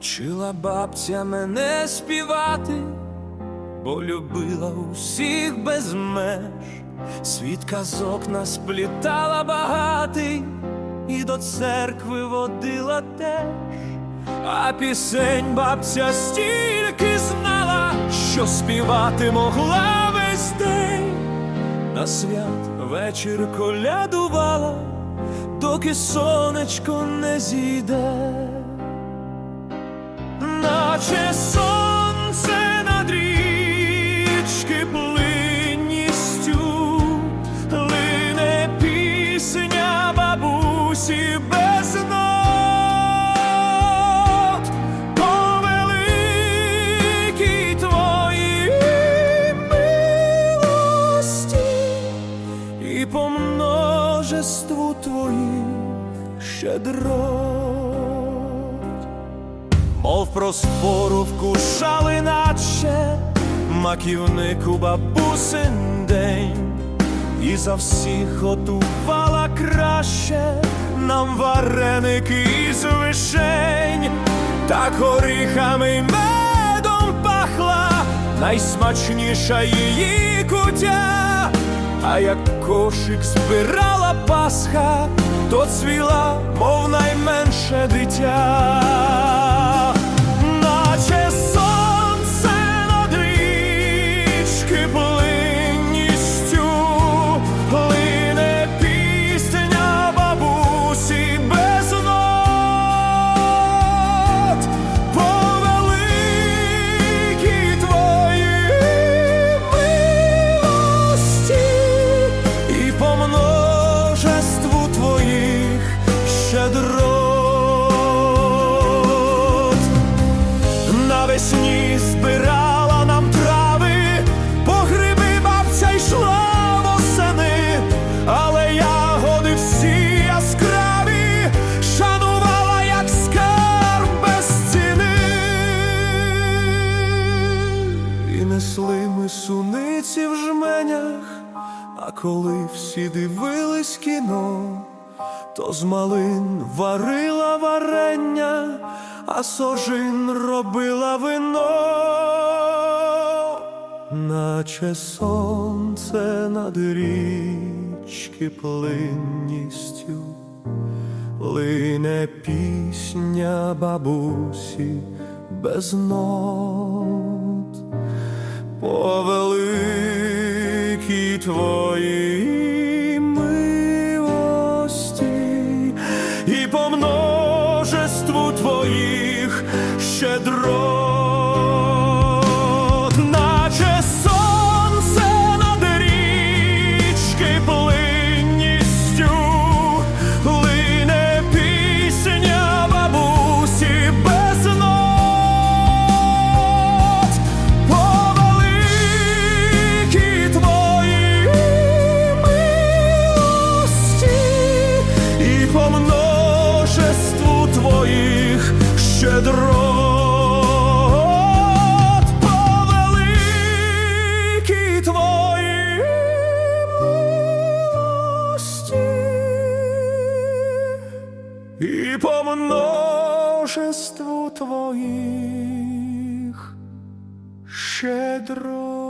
Вчила бабця мене співати, бо любила усіх без меж, світ казок нас плітала багатий, і до церкви водила теж, а пісень бабця стільки знала, що співати могла весь день. На свят вечір колядувала, доки сонечко не зійде наче сонце над річки плинністю, лине пісня бабусі без нот, по великій твоїй милості і по множеству твоїх щедрот. Мов проспору вкушали наче маківнику бабусин день, і за всіх готувала краще нам вареники із вишень, так горіхами медом пахла найсмачніша її кутя. А як кошик збирала Пасха, то цвіла, мов найменше дитя, а коли всі дивились кіно, то з малин варила варення, а сожин робила вино, наче сонце над річки плинністю, лине пісня бабусі без нот твоїй милості і по множеству твоїх щедрот, щедрот, по великій твої милості і по множеству твоїх щедро.